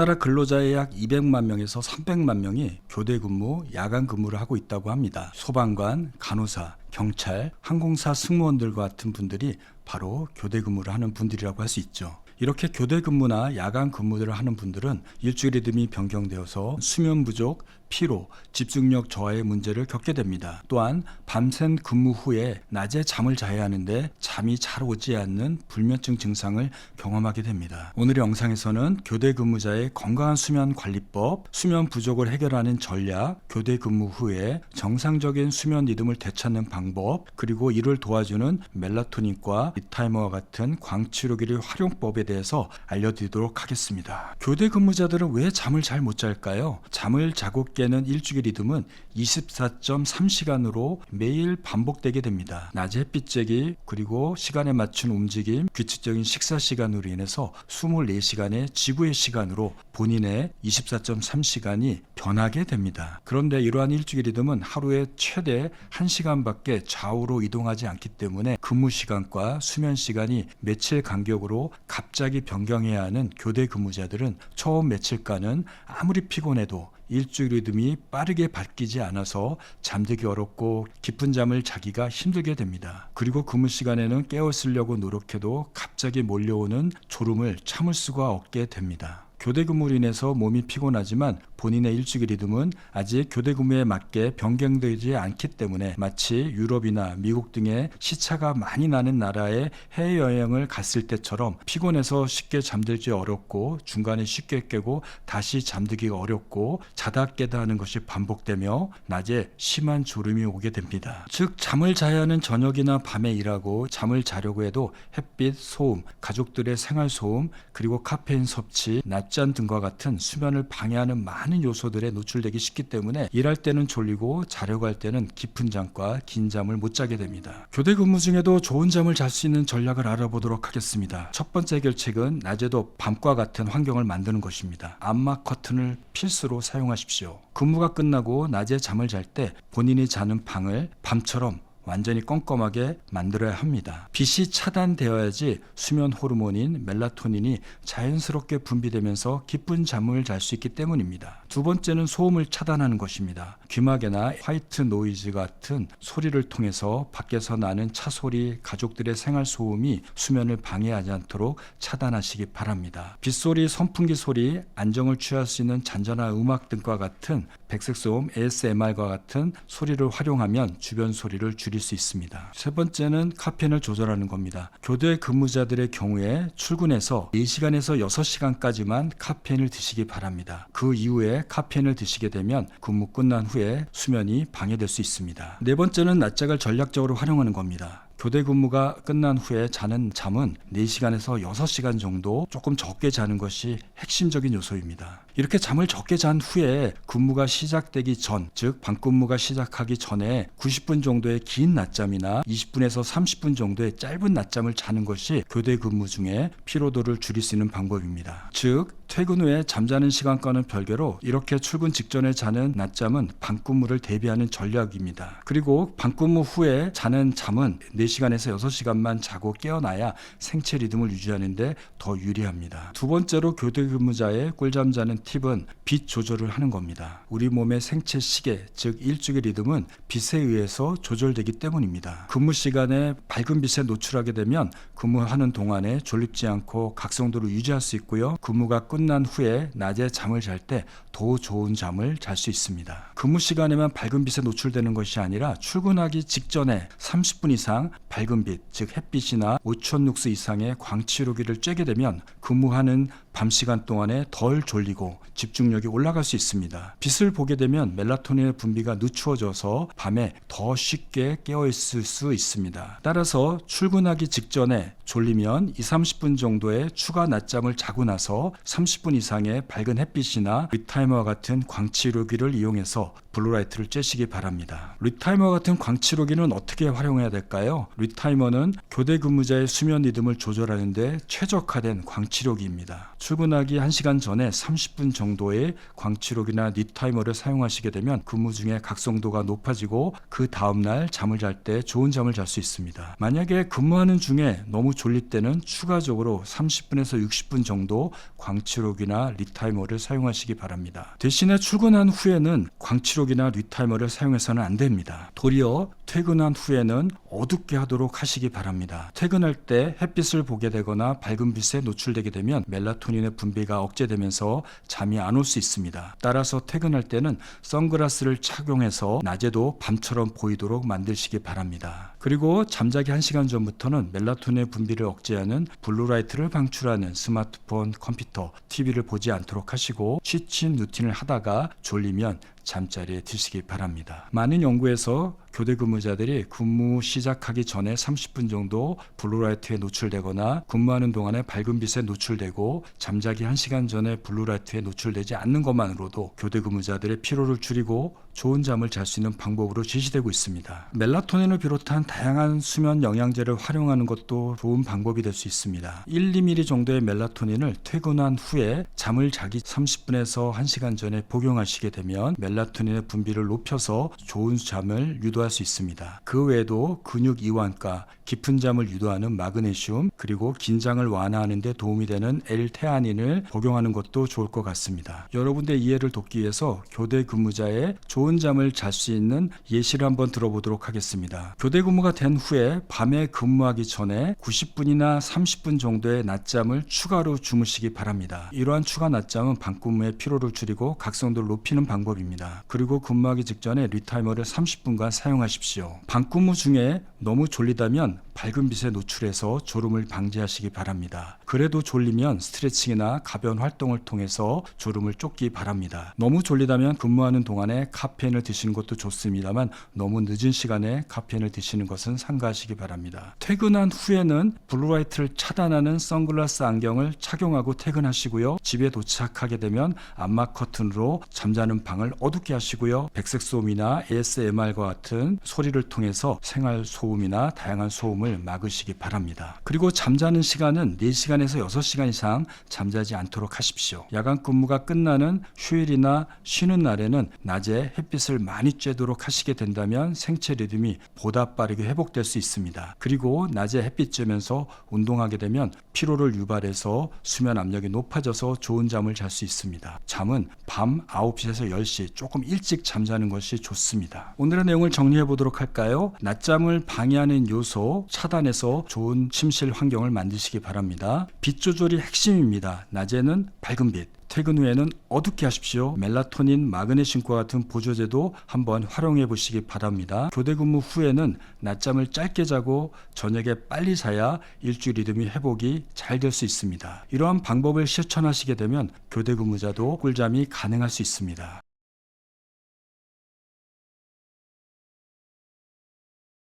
우리나라 근로자의 약 200만 명에서 300만 명이 교대 근무, 야간 근무를 하고 있다고 합니다. 소방관, 간호사, 경찰, 항공사 승무원들과 같은 분들이 바로 교대 근무를 하는 분들이라고 할 수 있죠. 이렇게 교대 근무나 야간 근무들을 하는 분들은 일주일 리듬이 변경되어서 수면 부족, 피로, 집중력 저하의 문제를 겪게 됩니다. 또한 밤샘 근무 후에 낮에 잠을 자야 하는데 잠이 잘 오지 않는 불면증 증상을 경험하게 됩니다. 오늘의 영상에서는 교대 근무자의 건강한 수면 관리법, 수면 부족을 해결하는 전략, 교대 근무 후에 정상적인 수면 리듬을 되찾는 방법, 그리고 이를 도와주는 멜라토닌과 리타이머와 같은 광치료기의 활용법에 대해서 알려드리도록 하겠습니다. 교대 근무자들은 왜 잠을 잘 못 잘까요? 잠을 자고 깨는 일주일 리듬은 24.3시간으로 매일 반복되게 됩니다. 낮에 햇빛 쬐기 그리고 시간에 맞춘 움직임, 규칙적인 식사 시간으로 인해서 24시간의 지구의 시간으로 본인의 24.3시간이 변하게 됩니다. 그런데 이러한 일주일 리듬은 하루에 최대 1시간밖에 좌우로 이동하지 않기 때문에 근무 시간과 수면 시간이 며칠 간격으로 갑자기 변경해야 하는 교대 근무자들은 처음 며칠간은 아무리 피곤해도 일주일 리듬이 빠르게 바뀌지 않아서 잠들기 어렵고 깊은 잠을 자기가 힘들게 됩니다. 그리고 근무 시간에는 깨어 있으려고 노력해도 갑자기 몰려오는 졸음을 참을 수가 없게 됩니다. 교대 근무로 인해서 몸이 피곤하지만 본인의 일주일 리듬은 아직 교대 근무에 맞게 변경되지 않기 때문에 마치 유럽이나 미국 등의 시차가 많이 나는 나라에 해외여행을 갔을 때처럼 피곤해서 쉽게 잠들기 어렵고 중간에 쉽게 깨고 다시 잠들기가 어렵고 자다 깨다 하는 것이 반복되며 낮에 심한 졸음이 오게 됩니다. 즉 잠을 자야 하는 저녁이나 밤에 일하고 잠을 자려고 해도 햇빛, 소음, 가족들의 생활 소음, 그리고 카페인 섭취, 낮잠 등과 같은 수면을 방해하는 많은 요소들에 노출되기 쉽기 때문에 일할 때는 졸리고 자려고 할 때는 깊은 잠과 긴 잠을 못 자게 됩니다. 교대 근무 중에도 좋은 잠을 잘 수 있는 전략을 알아보도록 하겠습니다. 첫 번째 해결책은 낮에도 밤과 같은 환경을 만드는 것입니다. 암막 커튼을 필수로 사용하십시오. 근무가 끝나고 낮에 잠을 잘 때 본인이 자는 방을 밤처럼 완전히 껌껌하게 만들어야 합니다. 빛이 차단되어야지 수면 호르몬인 멜라토닌이 자연스럽게 분비되면서 깊은 잠을 잘 수 있기 때문입니다. 두 번째는 소음을 차단하는 것입니다. 귀마개나 화이트 노이즈 같은 소리를 통해서 밖에서 나는 차 소리, 가족들의 생활 소음이 수면을 방해하지 않도록 차단하시기 바랍니다. 빗소리, 선풍기 소리, 안정을 취할 수 있는 잔잔한 음악 등과 같은 백색 소음, ASMR과 같은 소리를 활용하면 주변 소리를 줄일 수 있습니다. 세 번째는 카페인을 조절하는 겁니다. 교대 근무자들의 경우에 출근해서 4시간에서 6시간까지만 카페인을 드시기 바랍니다. 그 이후에 카페인을 드시게 되면 근무 끝난 후에 수면이 방해될 수 있습니다. 네 번째는 낮잠을 전략적으로 활용하는 겁니다. 교대 근무가 끝난 후에 자는 잠은 4시간에서 6시간 정도 조금 적게 자는 것이 핵심적인 요소입니다. 이렇게 잠을 적게 잔 후에 근무가 시작되기 전, 즉 밤근무가 시작하기 전에 90분 정도의 긴 낮잠이나 20분에서 30분 정도의 짧은 낮잠을 자는 것이 교대 근무 중에 피로도를 줄일 수 있는 방법입니다. 즉 퇴근 후에 잠자는 시간과는 별개로 이렇게 출근 직전에 자는 낮잠은 밤근무를 대비하는 전략입니다. 그리고 밤근무 후에 자는 잠은 4시간에서 6시간만 자고 깨어나야 생체 리듬을 유지하는데 더 유리합니다. 두 번째로 교대 근무자의 꿀잠 자는 팁은 빛 조절을 하는 겁니다. 우리 몸의 생체 시계, 즉 일주일 리듬은 빛에 의해서 조절되기 때문입니다. 근무 시간에 밝은 빛에 노출하게 되면 근무하는 동안에 졸립지 않고 각성도를 유지할 수 있고요. 근무가 끝난 후에 낮에 잠을 잘 때 더 좋은 잠을 잘 수 있습니다. 근무 시간에만 밝은 빛에 노출되는 것이 아니라 출근하기 직전에 30분 이상 밝은 빛, 즉 햇빛이나 5천 룩스 이상의 광치료기를 쬐게 되면 근무하는 밤 시간 동안에 덜 졸리고 집중력이 올라갈 수 있습니다. 빛을 보게 되면 멜라토닌의 분비가 늦추어져서 밤에 더 쉽게 깨어 있을 수 있습니다. 따라서 출근하기 직전에 졸리면 2, 30분 정도의 추가 낮잠을 자고 나서 30분 이상의 밝은 햇빛이나 리타이머와 같은 광치료기를 이용해서 블루라이트를 쬐시기 바랍니다. 리타이머 같은 광치료기는 어떻게 활용해야 될까요? 리타이머는 교대 근무자의 수면 리듬을 조절하는데 최적화된 광치료기입니다. 출근하기 1시간 전에 30분 30분 정도의 광치록이나 니타이머를 사용하시게 되면 근무 중에 각성도가 높아지고 그 다음날 잠을 잘 때 좋은 잠을 잘 수 있습니다. 만약에 근무하는 중에 너무 졸릴 때는 추가적으로 30분에서 60분 정도 광치록이나 리타이머를 사용하시기 바랍니다. 대신에 출근한 후에는 광치록이나 리타이머를 사용해서는 안 됩니다. 도리어 퇴근한 후에는 어둡게 하도록 하시기 바랍니다. 퇴근할 때 햇빛을 보게 되거나 밝은 빛에 노출되게 되면 멜라토닌 의 분비가 억제되면서 잠이 안 올 수 있습니다. 따라서 퇴근할 때는 선글라스를 착용해서 낮에도 밤처럼 보이도록 만드시기 바랍니다. 그리고 잠자기 1시간 전부터는 멜라토닌의 분비를 억제하는 블루라이트를 방출하는 스마트폰, 컴퓨터, TV를 보지 않도록 하시고 취침 루틴을 하다가 졸리면 잠자리에 드시기 바랍니다. 많은 연구에서 교대 근무자들이 근무 시작하기 전에 30분 정도 블루라이트에 노출되거나 근무하는 동안에 밝은 빛에 노출되고 잠자기 1시간 전에 블루라이트에 노출되지 않는 것만으로도 교대 근무자들의 피로를 줄이고 좋은 잠을 잘 수 있는 방법으로 제시되고 있습니다. 멜라토닌을 비롯한 다양한 수면 영양제를 활용하는 것도 좋은 방법이 될 수 있습니다. 1, 2mm 정도의 멜라토닌을 퇴근한 후에 잠을 자기 30분에서 1시간 전에 복용하시게 되면 멜라토닌의 분비를 높여서 좋은 잠을 유도할 수 있습니다. 그 외에도 근육 이완과 깊은 잠을 유도하는 마그네슘 그리고 긴장을 완화하는 데 도움이 되는 L테아닌을 복용하는 것도 좋을 것 같습니다. 여러분의 이해를 돕기 위해서 교대 근무자의 좋은 잠을 잘 수 있는 예시를 한번 들어보도록 하겠습니다. 교대 근무 가 된 후에 밤에 근무하기 전에 90분이나 30분 정도의 낮잠을 추가로 주무시기 바랍니다. 이러한 추가 낮잠은 밤근무의 피로를 줄이고 각성도를 높이는 방법입니다. 그리고 근무하기 직전에 리타이머를 30분간 사용하십시오. 밤근무 중에 너무 졸리다면 밝은 빛에 노출해서 졸음을 방지하시기 바랍니다. 그래도 졸리면 스트레칭이나 가벼운 활동을 통해서 졸음을 쫓기 바랍니다. 너무 졸리다면 근무하는 동안에 카페인을 드시는 것도 좋습니다만 너무 늦은 시간에 카페인을 드시는 것은 삼가하시기 바랍니다. 퇴근한 후에는 블루라이트를 차단하는 선글라스 안경을 착용하고 퇴근하시고요. 집에 도착하게 되면 암막 커튼으로 잠자는 방을 어둡게 하시고요. 백색 소음이나 ASMR과 같은 소리를 통해서 생활 소음이나 다양한 소음을 막으시기 바랍니다. 그리고 잠자는 시간은 4시간에서 6시간 이상 잠자지 않도록 하십시오. 야간 근무가 끝나는 휴일이나 쉬는 날에는 낮에 햇빛을 많이 쬐도록 하시게 된다면 생체 리듬이 보다 빠르게 회복될 수 있습니다. 그리고 낮에 햇빛 쬐면서 운동하게 되면 피로를 유발해서 수면 압력이 높아져서 좋은 잠을 잘 수 있습니다. 잠은 밤 9시에서 10시 조금 일찍 잠자는 것이 좋습니다. 오늘의 내용을 정리해 보도록 할까요? 낮잠을 방해하는 요소 차단해서 좋은 침실 환경을 만드시기 바랍니다. 빛 조절이 핵심입니다. 낮에는 밝은 빛, 퇴근 후에는 어둡게 하십시오. 멜라토닌, 마그네슘과 같은 보조제도 한번 활용해 보시기 바랍니다. 교대 근무 후에는 낮잠을 짧게 자고 저녁에 빨리 자야 일주일 리듬이 회복이 잘 될 수 있습니다. 이러한 방법을 실천하시게 되면 교대 근무자도 꿀잠이 가능할 수 있습니다.